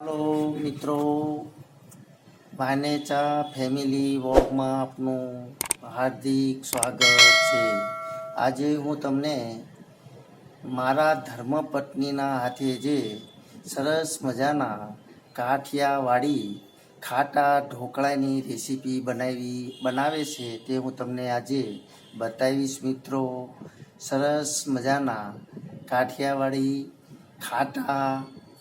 Hello મિત્રો, વાનેચા family વોકમાં આપનું હાર્દિક સ્વાગત છે. આજે હું તમને મારા ધર્મપત્નીના હાથે જે સરસ મજાના કાઠિયાવાડી ખાટા ઢોકળાની રેસીપી બનાવી, બનાવે છે તે હું તમને આજે બતાવીશ મિત્રો. સરસ મજાના કાઠિયાવાડી ખાટા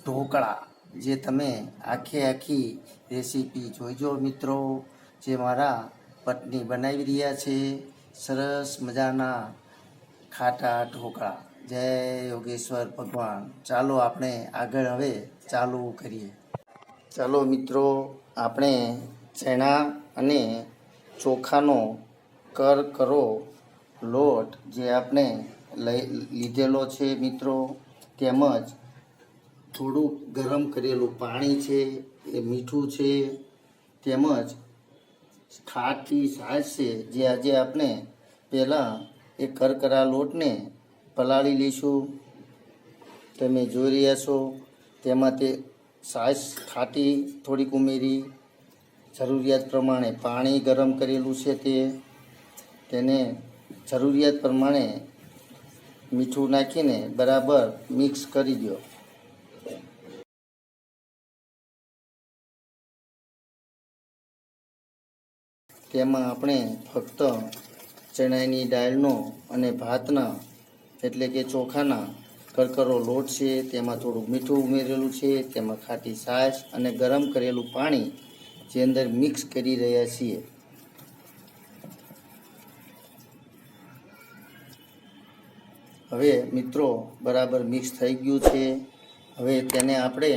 ઢોકળા. જે તમે આખે આખી રેસીપી જોઈજો મિત્રો, જે મારા પત્ની બનાવી રહ્યા છે. સરસ મજાના ખાટા ઢોકળા. જય યોગેશ્વર ભગવાન. ચાલો આપણે આગળ હવે ચાલુ કરીએ. ચાલો મિત્રો, આપણે ચણા અને ચોખાનો કર કરો લોટ જે આપણે લઈ લીધેલો છે મિત્રો. તેમજ થોડુંક ગરમ કરેલું પાણી છે, એ મીઠું છે, તેમજ ખાટી છાશ છે જે આજે આપણે પહેલાં એ કરકરા લોટને પલાળી લઈશું. તમે જોઈ રહ્યા છો, તેમાં તે છાશ ખાટી થોડીક ઉમેરી. જરૂરિયાત પ્રમાણે પાણી ગરમ કરેલું છે તે. તેને જરૂરિયાત પ્રમાણે મીઠું નાખીને બરાબર મિક્સ કરી દો તેમાં આપણે ફક્ત ચણાની દાળનો અને ભાતના, એટલે કે ચોખાના કરકરો લોટ છે, તેમાં થોડું મીઠું ઉમેરેલું છે, તેમાં ખાટી છાશ અને ગરમ કરેલું પાણી જે અંદર મિક્સ કરી રહ્યા છીએ. હવે મિત્રો, બરાબર મિક્સ થઈ ગયું છે. હવે તેને આપણે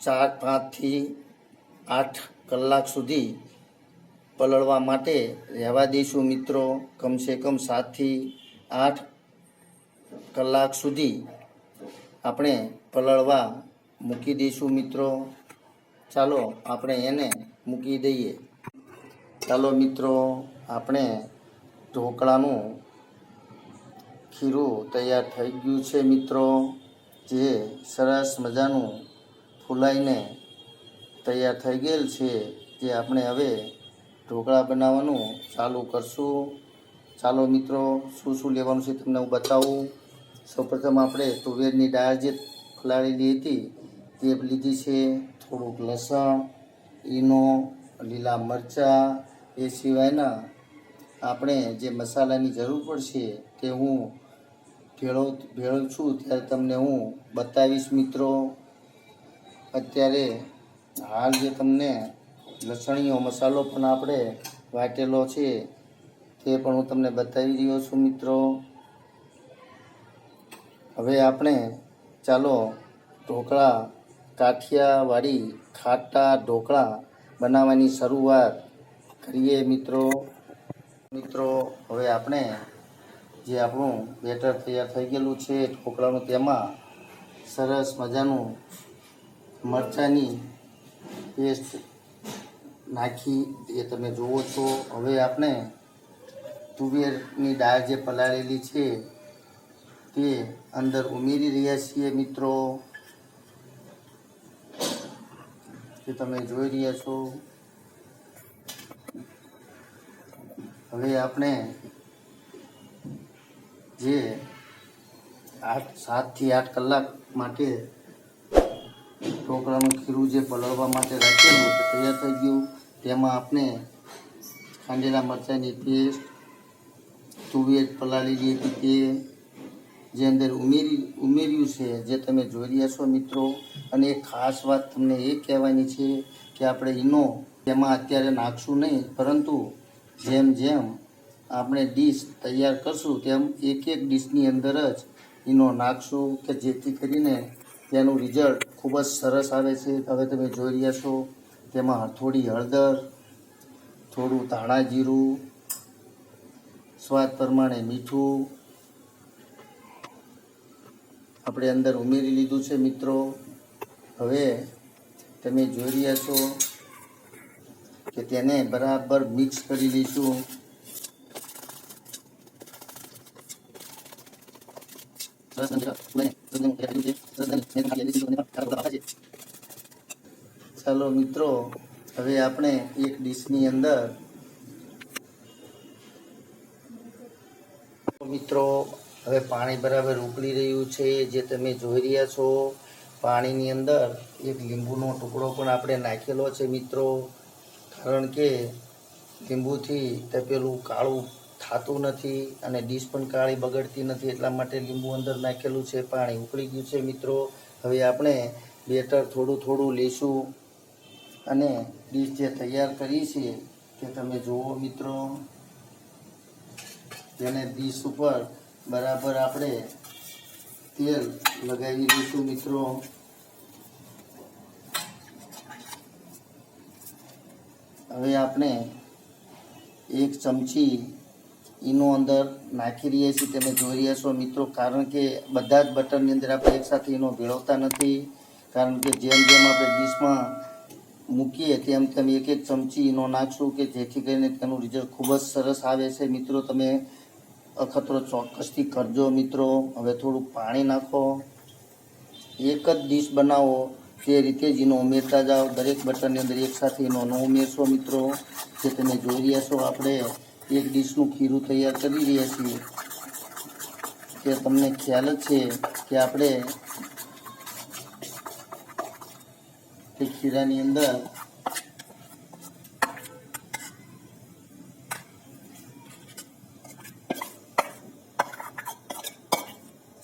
ચાર, પાંચથી આઠ કલાક સુધી પલળવા માટે રહેવા દઈશું મિત્રો. કમસે કમ સાતથી આઠ કલાક સુધી આપણે પલળવા મૂકી દઈશું મિત્રો. ચાલો આપણે એને મૂકી દઈએ. ચાલો મિત્રો, આપણે ઢોકળાનું ખીરું તૈયાર થઈ ગયું છે મિત્રો, જે સરસ મજાનું ફૂલાઈને તૈયાર થઈ ગયેલ છે જે આપણે હવે ઢોકળા બનાવવાનું ચાલુ કરશું. ચાલો મિત્રો, શું શું લેવાનું છે તમને હું બતાવું. સૌપ્રથમ આપણે તુવેરની દાળ જે ફલાળેલી હતી તે લીધી છે. થોડુંક લસણ, ઈનો, લીલા મરચાં, એ સિવાયના આપણે જે મસાલાની જરૂર પડશે તે હું ભેળો ભેળવું છું ત્યારે તમને હું બતાવીશ મિત્રો. અત્યારે હાલ જે તમને લસણીયો મસાલો પણ આપણે વાટેલો છે, તે પણ હું તમને બતાવી રહ્યો છું મિત્રો. હવે આપણે ચાલો ઢોકળા, કાઠિયાવાડી ખાટા ઢોકળા બનાવવાની શરૂઆત કરીએ મિત્રો. મિત્રો, હવે આપણે જે આપણું બેટર તૈયાર થઈ ગયેલું છે ઢોકળાનું તેમાં સરસ મજાનું મરચાંની પેસ્ટ નાખી એ તમે જુઓ છો હવે આપણે તુવેરની દાળ જે પલાળેલી છે તે અંદર ઉમેરી રહ્યા છીએ મિત્રો. જે તમે જોઈ રહ્યા છો. હવે આપણે જે આઠ, સાતથી આઠ કલાક માટે ઢોકળાનું ખીરું જે પલળવા માટે રાખેલું તે તૈયાર થઈ ગયું. તેમાં આપણે ખાંડેલા મરચાંની પેસ્ટ, તુવેર પલાળેલી હતી તે જે અંદર ઉમેરી, ઉમેર્યું છે, જે તમે જોઈ રહ્યા છો મિત્રો. અને એક ખાસ વાત તમને એ કહેવાની છે કે આપણે ઈનો તેમાં અત્યારે નાખશું નહીં, પરંતુ જેમ જેમ આપણે ડીશ તૈયાર કરશું, તેમ એક એક ડીશની અંદર જ એનો નાખશું કે જેથી કરીને તેનું રિઝલ્ટ ખૂબ જ સરસ આવે છે. હવે તમે જોઈ રહ્યા છો, તેમાં થોડી હળદર, થોડું ધાણા જીરું સ્વાદ પ્રમાણે મીઠું, આપણે અંદર ઉમેરી લીધું છે મિત્રો. હવે તમે જોઈ રહ્યા છો કે તેને બરાબર મિક્સ કરી લઈશું. સરસ ચાલો મિત્રો, હવે આપણે એક ડીશની અંદર મિત્રો, હવે પાણી બરાબર ઉકળી રહ્યું છે, જે તમે જોઈ રહ્યા છો. પાણીની અંદર એક લીંબુનો ટુકડો પણ આપણે નાખેલો છે મિત્રો. કારણ કે લીંબુથી તપેલું કાળું થતું નથી અને ડીશ પણ કાળી બગડતી નથી એટલા માટે લીંબુ અંદર નાખેલું છે, પાણી ઉકળી ગયું છે મિત્રો. હવે આપણે બેટર થોડું થોડું લઈશું અને ડીશ જે તૈયાર કરી છે તે તમે જુઓ મિત્રો. તેને ડીશ ઉપર બરાબર આપણે તેલ લગાવી દઈશું મિત્રો. હવે આપણે એક ચમચી ઈનો અંદર નાખી રહ્યા છીએ. તમે જોઈ રહ્યા છો મિત્રો, કારણ કે બધા જ બટનની અંદર આપણે એકસાથે એનો ભેળવતા નથી. કારણ કે જેમ જેમ આપણે ડીશમાં મૂકીએ તેમ તેમ એક એક ચમચી એનો નાખશું કે જેથી કરીને તેનું રિઝલ્ટ ખૂબ જ સરસ આવે છે. મિત્રો, તમે અખતરો ચોક્કસથી કરજો મિત્રો. હવે થોડું પાણી નાખો. એક જ ડીશ બનાવો. તે રીતે જ એનો ઉમેરતા જાઓ. દરેક બટનની અંદર એકસાથે એનો ન ઉમેરશો મિત્રો. જે તમે જોઈ રહ્યા છો આપણે. એક ડીશનું ખીરું તૈયાર કરી રહ્યા છીએ. કે તમને ખ્યાલ જ છે કે આપણે તે ખીરાની અંદર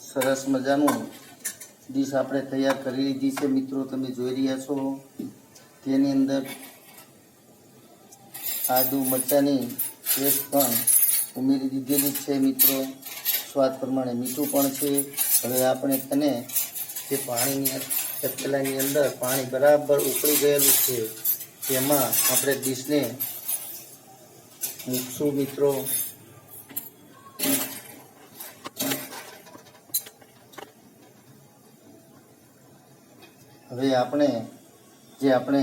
સરસ મજાનું ડીશ આપણે તૈયાર કરી લીધી છે. મિત્રો, તમે જોઈ રહ્યા છો તેની અંદર આદુ, મરચાંની પેસ્ટ પણ ઉમેરી દીધેલી છે મિત્રો. સ્વાદ પ્રમાણે મીઠું પણ છે. હવે આપણે તેને તે પાણીની તપેલાની અંદર પાણી બરાબર ઉકળી ગયેલું છે, તેમાં આપણે ડીશને મૂકશું મિત્રો. હવે આપણે જે આપણે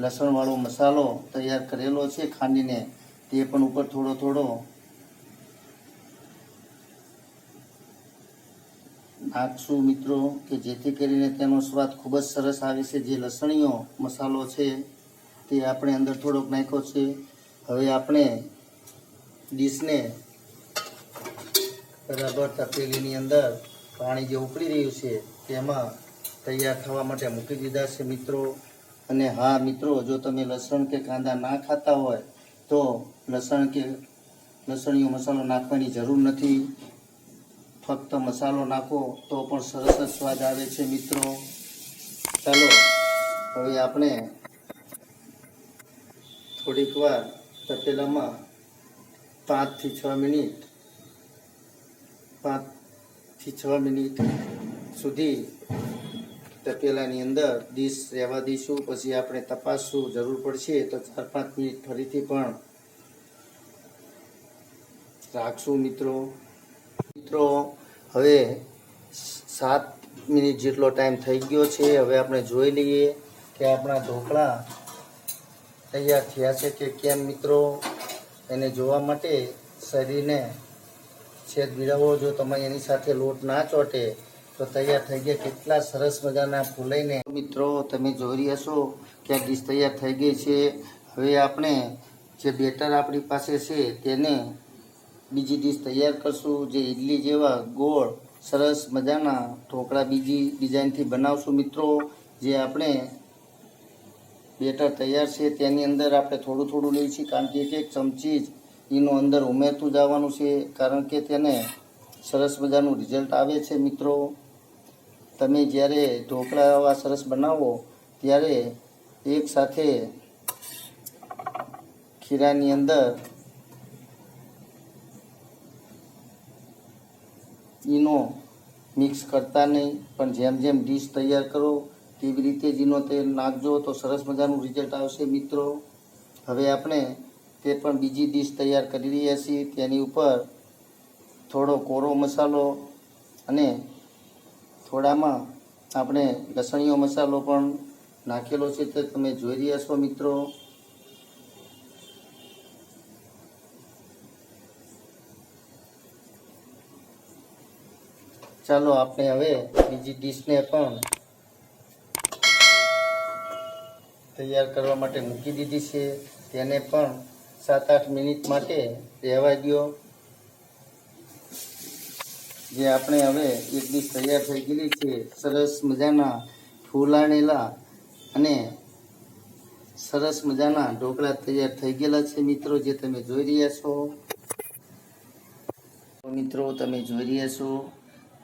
લસણવાળો મસાલો તૈયાર કરેલો છે ખાંડીને તે પણ ઉપર થોડો થોડો નાખશું મિત્રો, કે જેથી કરીને તેનો સ્વાદ ખૂબ જ સરસ આવે છે. જે લસણીયો મસાલો છે તે આપણે અંદર થોડોક નાખ્યો છે. હવે આપણે ડીશને બરાબર તપેલીની અંદર પાણી જે ઉકળી રહ્યું છે તેમાં તૈયાર થવા માટે મૂકી દીધા છે મિત્રો. અને હા મિત્રો, જો તમે લસણ કે કાંદા ના ખાતા હોય તો લસણ કે લસણીયો મસાલો નાખવાની જરૂર નથી. ફક્ત મસાલો નાખો તો પણ સરસ જ સ્વાદ આવે છે મિત્રો. ચાલો, હવે આપણે થોડીક વાર તપેલામાં પાંચથી છ મિનિટ, પાંચથી છ મિનિટ સુધી તપેલાની અંદર ડીશ રહેવા દઈશું, પછી આપણે તપાસશું જરૂર પડશે તો ચાર પાંચ મિનિટ ફરીથી પણ રાખશું મિત્રો. મિત્રો, હવે સાત મિનિટ જેટલો ટાઈમ થઈ ગયો છે, હવે આપણે જોઈ લઈએ કે આપણા ઢોકળા તૈયાર થયા છે કે કેમ મિત્રો? એને જોવા માટે શરીરને છેદ ભીડાવો જો તમે એની સાથે લોટ ના ચોટે તો તૈયાર થઈ ગયા. કેટલા સરસ મજાના ફૂલાઈને મિત્રો, તમે જોઈ રહ્યા છો કે આ ડીશ તૈયાર થઈ ગઈ છે. હવે આપણે જે બેટર આપણી પાસે છે તેને બીજી ડીશ તૈયાર કરશું. જે ઇડલી જેવા ગોળ, સરસ મજાના ઢોકળા બીજી ડિઝાઇનથી બનાવશું મિત્રો. જે આપણે બેટર તૈયાર છે તેની અંદર આપણે થોડું થોડું લઈએ છીએ કારણ કે એક એક ચમચી જ એનું અંદર ઉમેરતું જવાનું છે, કારણ કે તેને સરસ મજાનું રિઝલ્ટ આવે છે મિત્રો. તમે જ્યારે ઢોકળા આવા સરસ બનાવો, ત્યારે એક સાથે ખીરાની અંદર ઈનો મિક્સ કરતા નહીં, પણ જેમ જેમ ડીશ તૈયાર કરો, તેવી રીતે જ ઈનો તેલ નાખજો, તો સરસ મજાનું રિઝલ્ટ આવશે મિત્રો. હવે આપણે તે પણ બીજી ડીશ તૈયાર કરી રહ્યા છીએ, તેની ઉપર થોડો કોરો મસાલો અને થોડામાં આપણે લસણીયો મસાલો પણ નાખેલો છે તે તમે જોઈ રહ્યા છો મિત્રો. ચાલો આપણે હવે બીજી ડીશને પણ તૈયાર કરવા માટે મૂકી દીધી છે. તેને પણ સાત આઠ મિનિટ માટે રહેવા દો જે આપણે હવે એક ડીશ તૈયાર થઈ ગયેલી છે. સરસ મજાના ફૂલાણેલા અને સરસ મજાના ઢોકળા તૈયાર થઈ ગયેલા છે મિત્રો, જે તમે જોઈ રહ્યા છો. મિત્રો, તમે જોઈ રહ્યા છો,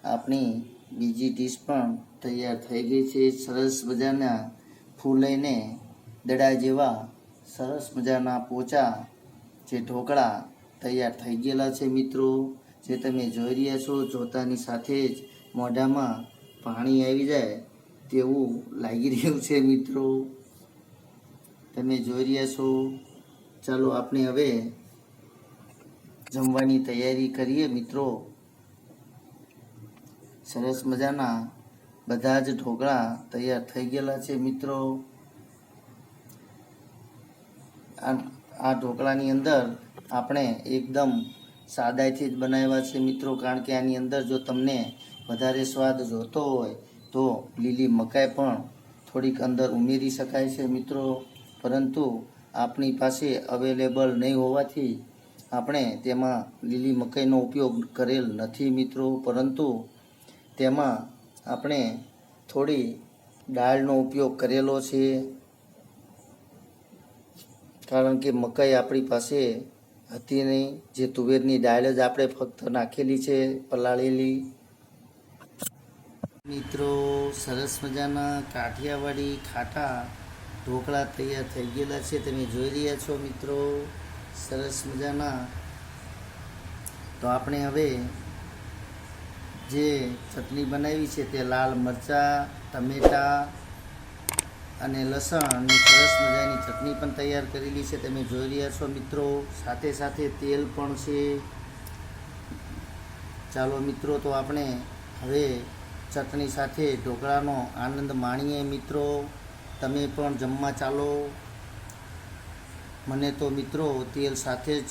આપણી બીજી ડીશ પણ તૈયાર થઈ ગઈ છે. સરસ મજાના ફૂલાઈને દડા જેવા સરસ મજાના પોચા જે ઢોકળા તૈયાર થઈ ગયેલા છે મિત્રો. જે તમે જોઈ રહ્યા છો જોતાની સાથે જ મોઢામાં પાણી આવી જાય તેવું લાગી રહ્યું છે મિત્રો. તમે જોઈ રહ્યા છો. ચાલો આપણે હવે જમવાની તૈયારી કરીએ મિત્રો. સરસ મજાના બધા જ ઢોકળા તૈયાર થઈ ગયેલા છે મિત્રો. આ ઢોકળાની અંદર આપણે એકદમ સાદાઈથી જ બનાવ્યા છે મિત્રો. કારણ કે આની અંદર જો તમને વધારે સ્વાદ જોતો હોય તો લીલી મકાઈ પણ થોડીક અંદર ઉમેરી શકાય છે મિત્રો. પરંતુ આપણી પાસે અવેલેબલ નહીં હોવાથી આપણે તેમાં લીલી મકાઈનો ઉપયોગ કરેલ નથી મિત્રો. પરંતુ તેમાં આપણે થોડી દાળનો ઉપયોગ કરેલો છે. કારણ કે મકાઈ આપણી પાસે હતી નહીં. જે તુવેરની ડાયલ જ આપણે ફક્ત નાખેલી છે, પલાળેલી. મિત્રો, સરસ મજાના કાઠિયાવાડી ખાટા ઢોકળા તૈયાર થઈ ગયેલા છે. તમે જોઈ રહ્યા છો મિત્રો, સરસ મજાના. તો આપણે હવે જે ચટણી બનાવી છે તે લાલ મરચાં, ટમેટાં અને લસણની સરસ મજાની ચટણી પણ તૈયાર કરેલી છે. તમે જોઈ રહ્યા છો મિત્રો, સાથે સાથે તેલ પણ છે. ચાલો મિત્રો, તો આપણે હવે ચટણી સાથે ઢોકળાનો આનંદ માણીએ મિત્રો. તમે પણ જમવા ચાલો. મને તો મિત્રો તેલ સાથે જ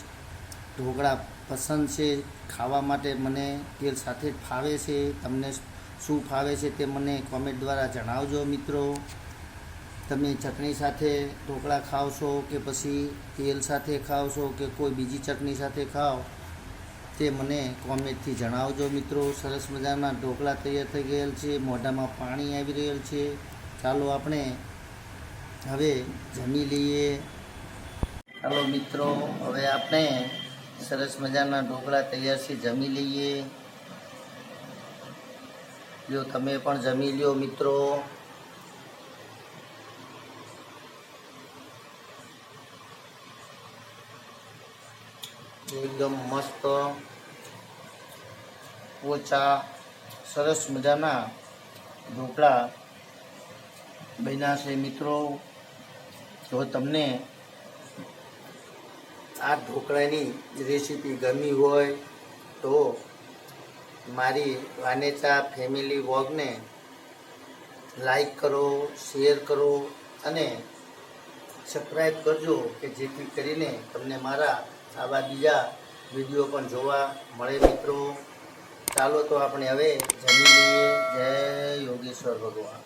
ઢોકળા પસંદ છે. ખાવા માટે મને તેલ સાથે જ ફાવે છે. તમને શું ફાવે છે તે મને કોમેન્ટ દ્વારા જણાવજો મિત્રો. તમે ચટણી સાથે ઢોકળા ખાવ છો કે પછી તેલ સાથે ખાવ છો કે કોઈ બીજી ચટણી સાથે ખાઓ, તે મને કોમેન્ટથી જણાવજો મિત્રો. સરસ મજાના ઢોકળા તૈયાર થઈ ગયેલ છે, મોઢામાં પાણી આવી રહેલ છે. ચાલો આપણે હવે જમી લઈએ. ચાલો મિત્રો, હવે આપણે સરસ મજાના ઢોકળા તૈયાર છે, જમી લઈએ. જો તમે પણ જમી લ્યો મિત્રો. એકદમ મસ્ત ઓછા સરસ મજાના ઢોકળા બન્યા છે મિત્રો. જો તમને આ ઢોકળાની રેસીપી ગમી હોય તો મારી વાનેચા ફેમિલી વોગને લાઈક કરો શેર કરો અને સબસ્ક્રાઈબ કરજો કે જેથી કરીને તમને મારા આવા બીજા વીડિયો પણ જોવા મળે મિત્રો. ચાલો તો આપણે હવે જમી લઈએ. જય યોગેશ્વર ભગવાન.